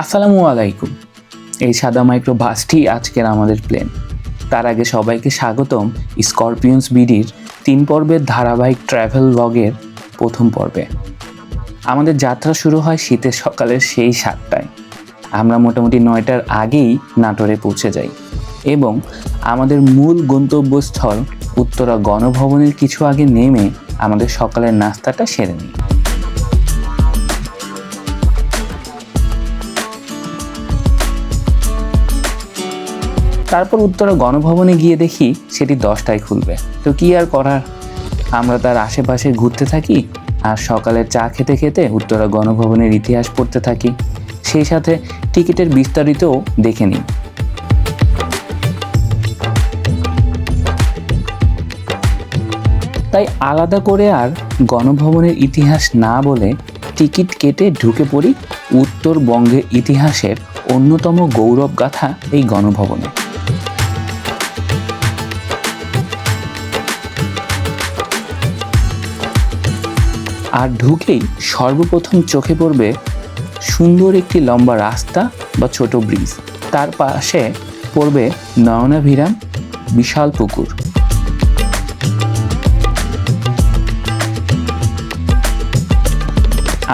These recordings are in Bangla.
আসসালামু আলাইকুম। এই সাদা মাইক্রো বাসটি আজকের আমাদের প্লেন তার আগে সবাইকে স্বাগতম স্করপিয়ন্স বিডির তিন পর্বের ধারাবাহিক ট্র্যাভেল ব্লগের প্রথম পর্বে। আমাদের যাত্রা শুরু হয় শীতের সকালের সেই সাতটায়। আমরা মোটামুটি নয়টার আগেই নাটোরে পৌঁছে যাই। এবং আমাদের মূল গন্তব্যস্থল উত্তরা গণভবনের কিছু আগে নেমে আমাদের সকালের নাস্তাটা সেরে নিই। তারপর উত্তরা গণভবনে গিয়ে দেখি সেটি দশটায় খুলবে। তো কি আর করার? আমরা তার আশেপাশে ঘুরতে থাকি আর সকালে চা খেতে খেতে উত্তরা গণভবনের ইতিহাস পড়তে থাকি। সেই সাথে টিকিটের বিস্তারিতও দেখে নিই। তাই আলাদা করে আর গণভবনের ইতিহাস না বলে টিকিট কেটে ঢুকে পড়ি উত্তরবঙ্গের ইতিহাসের অন্যতম গৌরব গাথা এই গণভবনে। আর ঢুকেই সর্বপ্রথম চোখে পড়বে সুন্দর একটি লম্বা রাস্তা বা ছোট ব্রিজ। তার পাশে পড়বে নয়নাভিরাম বিশাল পুকুর।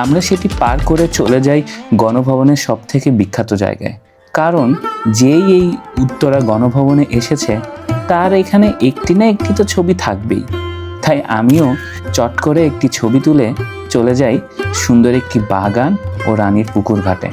আমরা সেটি পার করে চলে যাই গণভবনের সব থেকে বিখ্যাত জায়গায়। কারণ যেই এই উত্তরা গণভবনে এসেছে, তার এখানে একটি না একটি তো ছবি থাকবেই। তাই আমিও চট করে একটি ছবি তুলে চলে যাই সুন্দর একটি বাগান ও রানীর পুকুর ঘাটে।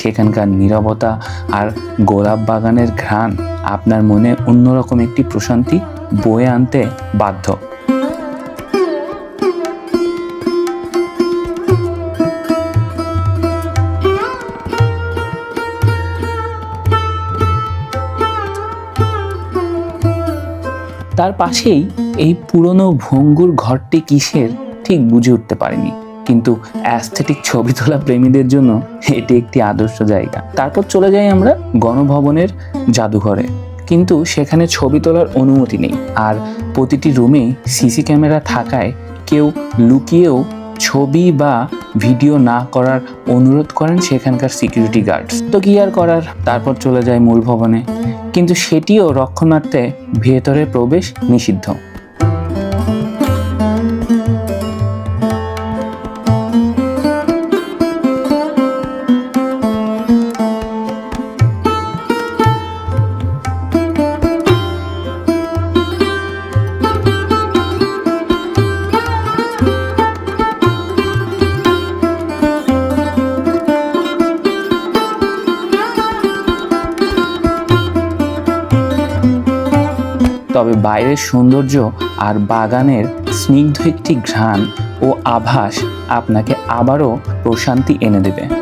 সেখানকার নীরবতা আর গোলাপ বাগানের ঘ্রাণ আপনার মনে অন্যরকম একটি প্রশান্তি বয়ে আনতে বাধ্য। তার পাশেই এই পুরনো ভঙ্গুর ঘরটি কিসের ঠিক বুঝে উঠতে পারেনি। কিন্তু অ্যাস্থেটিক ছবি তোলা প্রেমীদের জন্য এটি একটি আদর্শ জায়গা। তারপর চলে যাই আমরা গণভবনের জাদুঘরে। কিন্তু সেখানে ছবি তোলার অনুমতি নেই। আর প্রতিটি রুমে সিসি ক্যামেরা থাকায় কেউ লুকিয়েও ছবি বা ভিডিও না করার অনুরোধ করেন সেখানকার সিকিউরিটি গার্ডস তো কি আর করার? তারপর চলে যায় মূল ভবনে। কিন্তু সেটিও রক্ষণার্থে ভেতরে প্রবেশ নিষিদ্ধ। তবে বাইরের সৌন্দর্য আর বাগানের স্নিগ্ধ একটি ঘ্রাণ ও আভাস আপনাকে আবারও প্রশান্তি এনে দেবে।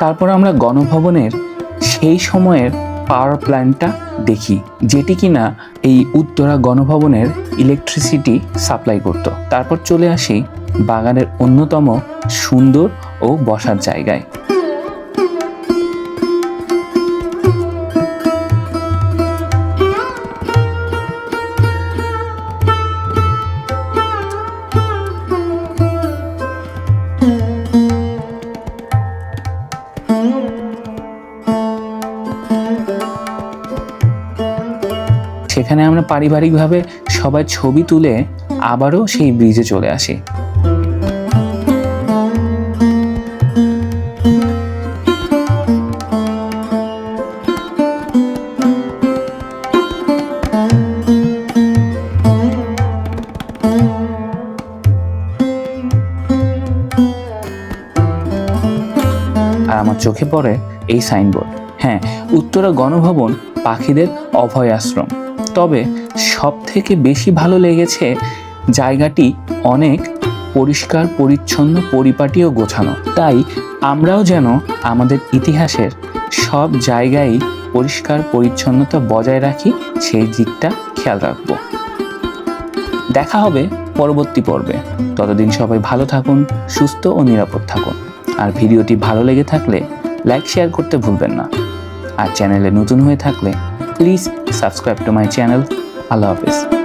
তারপর আমরা গণভবনের সেই সময়ের পাওয়ার প্ল্যান্টটা দেখি, যেটি কিনা এই উত্তরা গণভবনের ইলেকট্রিসিটি সাপ্লাই করত। তারপর চলে আসি বাগানের অন্যতম সুন্দর ও বসার জায়গায়। সেখানে আমরা পারিবারিকভাবে সবাই ছবি তুলে আবারও সেই ব্রিজে চলে আসি। আর আমার চোখে পড়ে এই সাইনবোর্ড হ্যাঁ উত্তরা গণভবন পাখিদের অভয় আশ্রম তবে সব থেকে বেশি ভালো লেগেছে জায়গাটি অনেক পরিষ্কার, পরিচ্ছন্ন পরিপাটি ও গোছানো। তাই আমরাও যেন আমাদের ইতিহাসের সব জায়গায় পরিষ্কার, পরিচ্ছন্নতা বজায় রাখি, সেই দিকটা খেয়াল রাখব। দেখা হবে পরবর্তী পর্বে। ততদিন সবাই ভালো থাকুন, সুস্থ ও নিরাপদ থাকুন। আর ভিডিওটি ভালো লেগে থাকলে লাইক, শেয়ার করতে ভুলবেন না। আর চ্যানেলে নতুন হয়ে থাকলে please subscribe to my channel Allah Hafiz